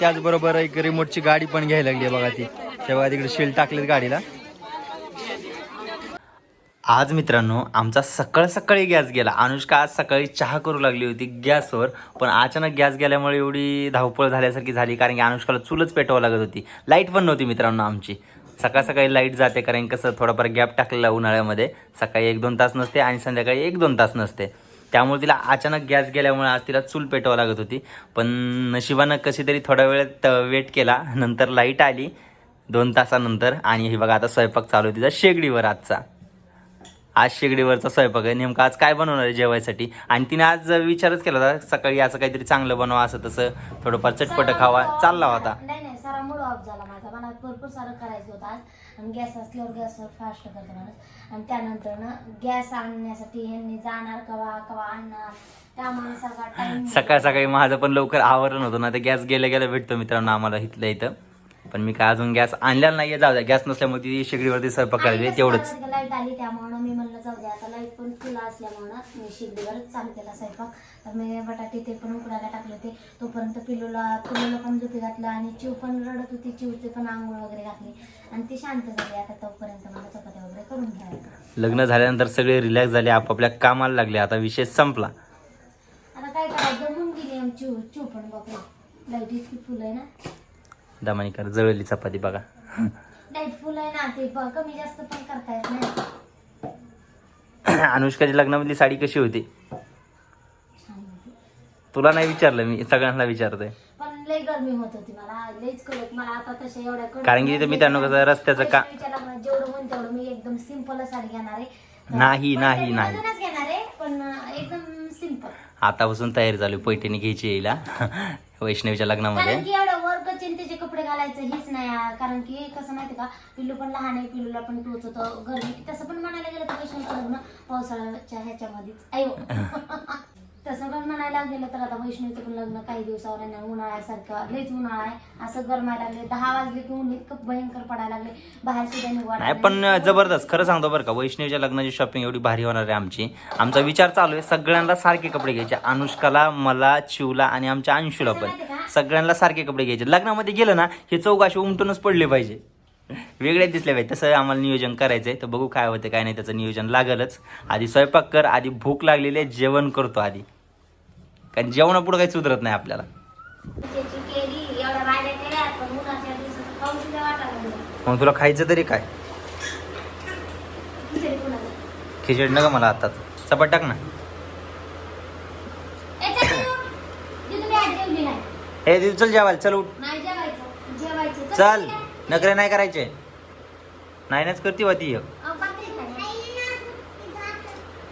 त्याचबरोबर एक रिमोटची गाडी पण घ्यायला लागली आहे बघा ती. तेव्हा तिकडे शेल टाकलेत गाडीला. आज मित्रांनो आमचा सकाळ सकाळी गॅस गेला. अनुष्का आज सकाळी चहा करू लागली होती गॅसवर पण अचानक गॅस गेल्यामुळे एवढी धावपळ झाल्यासारखी झाली कारण की अनुष्काला चूलच पेटवावं लागत होती. लाइट पण नव्हती मित्रांनो आमची. सकाळ सकाळी लाइट जाते कारण कसं थोडाफार गॅप टाकलेला उन्हाळ्यामध्ये. सकाळी एक दोन तास नसते आणि संध्याकाळी एक दोन तास नसते. त्यामुळे तिला अचानक गॅस गेल्यामुळे आज तिला चूल पेटवावं लागत होती. पण नशिबानं कशी तरी थोडा वेळ वेट केला नंतर लाइट आली दोन तासानंतर. आणि हे बघा आता स्वयंपाक चालू तिचा शेगडीवर आजचा. आज शेगडीवरचा स्वयंपाक आहे. नेमकं आज काय बनवणार आहे जेवायसाठी? आणि तिने आज विचारच केला होता सकाळी असं काहीतरी चांगलं बनवा असं तसं. थोडंफार चटपट खावा. चालला होता. ऑफ झाला माझा. मला भरपूर सारं करायचं होतं आज. आणि गॅस असल्यावर गॅसवर फास्ट करतो माणूस. आणि त्यानंतर ना गॅस आणण्यासाठी ह्यांनी जाणार कवा कवा आणणार. त्यामुळे सगळा टाइम सकाळ सकाळी माझं पण लवकर आवरण होतं ना तर गॅस गेल्या गेल्या भेटतो मित्रांनो आम्हाला इथल्या इथं. पण मी काय अजून गॅस आणलेला नाहीये जाऊ द्या. गॅस नसल्यामुळे ती शेगडीवरती स्वयंपाक करायची तेवढंच. लाइट आली त्यामुळं मी म्हणलं जाऊ द्या आता लाइट पण फुला असल्यामुळं मी शिगडीवरच चालू केला स्वयंपाक. तर मी बटाटे ते पण उकडायला टाकले होते. तोपर्यंत पिलूला पिलूला पण झोपी घातलं आणि चिव पण रडत होती. चिवचे पण आंघोळ वगैरे घातली. आणि ती शांत झाली. आता तोपर्यंत मला चपात्या वगैरे करून घ्यायला लग्न झाल्यानंतर सगळे रिलॅक्स झाले आपापल्या कामाला लागले. आता विषय संपला. आता काय करायचं? दमून गेली आमची चिव चिव पण बापरे लाइट इतकी फुल आहे ना. दमानी कर जळली चपाती बघा. लाइट फुल आहे ना ते ब- कमी जास्त पण करता येत नाही. अनुष्काच्या लग्नामधली साडी कशी होती? तुला नाही विचारलं मी सगळ्यांना विचारतोय. पण लय गरमी होत होती मला लयच कडक मला आता तशा एवढ्या कडक कारण की तिथं मित्रांनो कसं रस्त्याचं का- वैष्णवीच्या लग्नात जेवढं म्हणून तेवढं मी एकदम सिंपल साडी घेणार आहे. नाही, नाही, नाही. मधूनच घेणार आहे पण अं, एकदम सिंपल आतापासून तयारी चालू आहे पैठणी घ्यायची येईला वैष्णवीच्या लग्नामध्ये. कारण की एवढं वर्क चिंतेचे कपडे घालायचं हेच नाही. कारण की कसं माहिती का पिल्लू पण लहान आहे पिल्लूला पण टोच होतं गरमी तसं पण म्हणायला गेलं तर वैष्णवीचं लग्न पावसाळ्याच्या ह्याच्यामध्येच. अयो तसं पण म्हणायला गेलं तर आता वैष्णवीचं पण लग्न काही दिवसावर आहे ना उन्हाळ्यासारखं लईच उन्हाळा आहे. असं गरमायला लागले दहा वाजले की ऊन इतकं भयंकर पडायला लागले बाहेर सुद्धा नाही पण जबरदस्त खरं सांगतो बरं का वैष्णवीच्या लग्नाची शॉपिंग एवढी भारी होणार आहे आमची. आमचा विचार चालू आहे सगळ्यांना सारखे कपडे घ्यायचे अनुष्काला मला चिवला आणि आमच्या अंशूला पण. सगळ्यांना सारखे कपडे घ्यायचे. लग्नामध्ये गेलं ना हे चौघ असे उमटूनच पडले पाहिजे. वेगळे दिसले पाहिजे. तसं आम्हाला नियोजन करायचं आहे तर बघू काय होतं काय नाही त्याचं नियोजन लागलच. आधी स्वयंपाक कर आधी भूक लागलेली आहे जेवण करतो आधी. कारण जेवणापुढं काही सुधरत नाही आपल्याला. मग तुला खायचं तरी काय? खिचडी नका मला आता चपाट टाक ना ए, चल पिल्लू. ती तुम्ही आज जेवली नाही. हे दिदी चल जेवायला चल उठ. नाही जेवायचं. जेवायचं. चल. नखरे नाही करायचे. नाही नाच करती होती अहो, भाकरी खाय.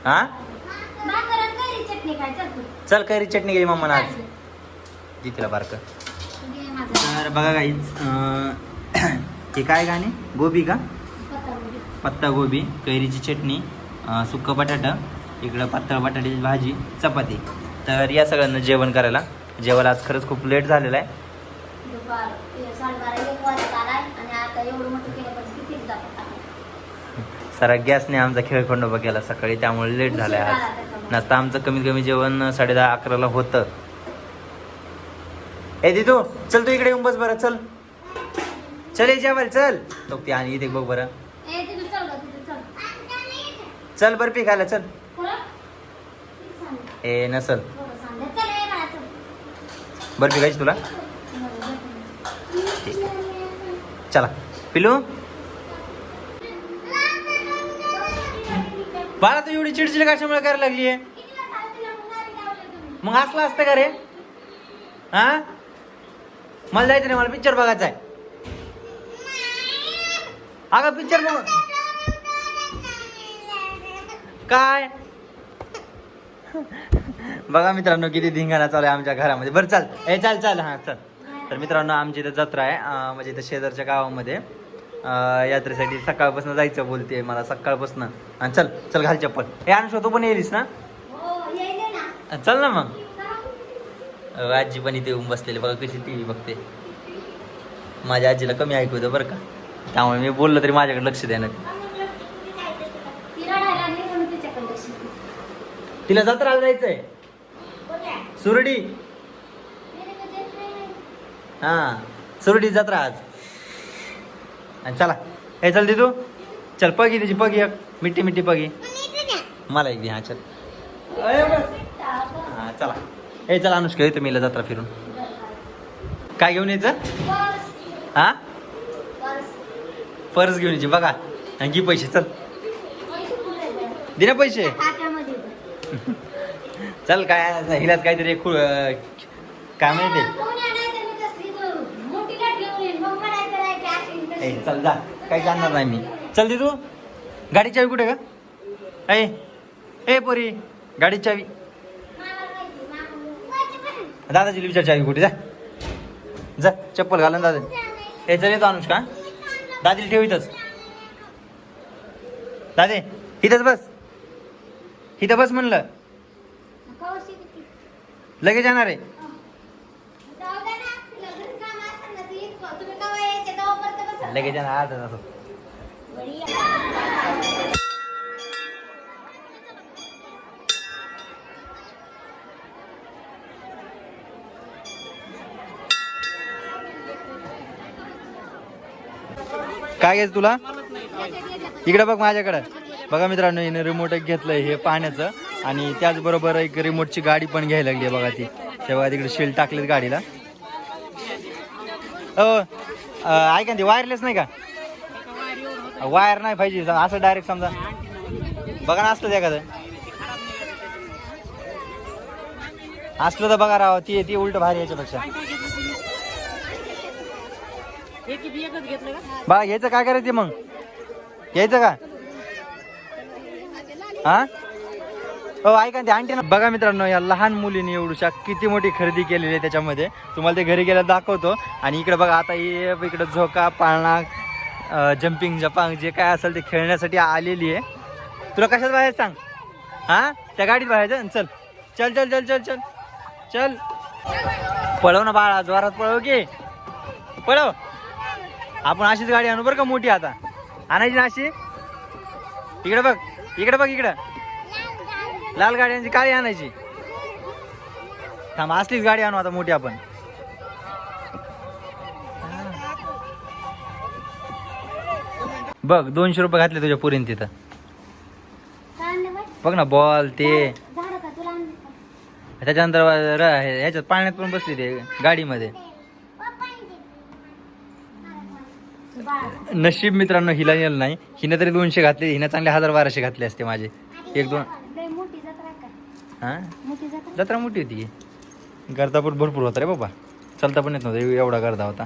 हा भाकर आणि कैरी चटणी खाय चल तू. चल कैरी चटणी गेली मम्मा आज. दी तिला बारक घे माझं. तर बघा काहीच हे काय गाणे? गोबी का? पत्ताकोबी. पत्ता गोबी कैरीची चटणी अं, सुक्क बटाटा इकडं पातळ बटाट्याची भाजी चपाती. तर या सगळ्यांना जेवण करायला जेवायला आज खरंच खूप लेट झालेलं आहे. सारा गॅसने आमचा खेळखंडोबा केला सकाळी त्यामुळे लेट झालं आहे आज. नसता आमचं कमीत कमी जेवण साडे दहा अकराला होतं. ए दिदू चल तू इकडे येऊन बस बरं चल. चल ये जेवायला चल. तो ती आणि इथे बघ बरं. चल बर्फी खायला चल? ए नसल थोडं सांगितलं. चल, ए बाळा, बरं बर्फी तुला. ठीक चला. पिलू बाळा तू एवढी चिडचिड कशामुळे करायला लागली आहे? मग असलं असतं का रे? हा? मला जायचं नाही मला पिक्चर बघायचा आहे. अगं पिक्चर बघ. काय? बघा मित्रांनो किती धिंगाणा चालू आहे आमच्या घरामध्ये. बरं चाल. ए चाल चाल. हां चल. तर मित्रांनो आमची इथं जत्रा आहे. म्हणजे इथं शेजारच्या गावामध्ये. यात्रेसाठी सकाळपासून जायचं बोलते मला सकाळपासून. आणि चल चल घाल चप्पल. हे अनुष्का तू पण येईलीस ना? हो. चल ना मग. आजी पण इथे येऊन बसलेली. बघा कशी टी व्ही बघते. माझ्या आजीला कमी ऐकू होतं बरं का. त्यामुळे मी बोललो तरी माझ्याकडे लक्ष देणार ती रडायला लागली म्हणून तिच्याकडे लक्ष दे. तिला जत्राला जायचंय? सुरडी. हैं. सुरडी जत्रा आज. आणि चला. हे चल तू चल पगी त्याची पगी एक. मिठी मिठी पगी मला एक दे हां चल. हां चला. हे चला अनुष्का येतो मीला जत्रा फिरून. काय घेऊन यायचं? हां? पर्स. घेऊन यायची बघा. आणि घे पैसे चल? दे ना पैसे. चल काय हिलाच काहीतरी खु- काय म्हणते. चल जा. काही जाणणार नाही मी. चल दे तू. गाडी चावी कुठे का ए ए पोरी. गाडी चावी. दादाची विचार चावी कुठे? जा. जा चप्पल घालून दादा. ए चल येतो अनुष्का. दादीला ठेव इथंच. दादे इथंच बस. इथं बस म्हणलं? लगेच येणार आहे. लगेच येणार अर्धा तास बढिया. काय घ्यायचं तुला? इकडे बघ माझ्याकडे. बघा मित्रांनो हिने रिमोट एक घेतलंय हे पाहण्याचं आणि त्याचबरोबर एक रिमोटची गाडी पण घ्यायला लागली आहे बघा ती. ते बघा तिकडे शेल टाकलेत गाडीला. ऐका ना ते वायरलेस नाही का? वायर नाही पाहिजे असं डायरेक्ट समजा. बघा ना असलं एखादं. असलं तर बघा राव ती ती उलट भारी याच्यापेक्षा. बा घ्यायचं काय करायचं मग? घ्यायचं का? हा? हो ऐका ते आणते ना बघा मित्रांनो या लहान मुलीने एवढूशा किती मोठी खरेदी केलेली आहे त्याच्यामध्ये. तुम्हाला ते घरी गेल्या दाखवतो. आणि इकडे बघा आता हे इकडे झोका पाळणा जम्पिंग जपांग जे काय असेल ते खेळण्यासाठी आलेली आहे. तुला कशात बाहेर सांग? हा? त्या गाडीत बाहेर चल. चल चल चल चल चल. चल. पळव ना बाळा जोरात पळव की. पळव. आपण अशीच गाडी आणू बरं का मोठी आता? आणायची ना अशी? इकडे बघ. इकडे बघ इकडं. लाल गाड्यांची काळी आणायची. थांब असलीच गाडी आणू आता मोठी आपण. बघ दोनशे रुपये घातले तुझ्या पुरीन तिथं? बघ ना बॉल ते? त्याच्यानंतर ह्याच्यात पाण्यात पण बसली ते गाडीमध्ये बाळ. नशीब मित्रांनो हिला नेलं नाही. हिनं तरी दोनशे घातले हिनं चांगले हजार बाराशे घातले असते माझे. एक दोन हा? जत्रा? मोठी होती गर्दा पण भरपूर होता रे बाबा. चालता पण येत नव्हतं एवढा गर्दा होता.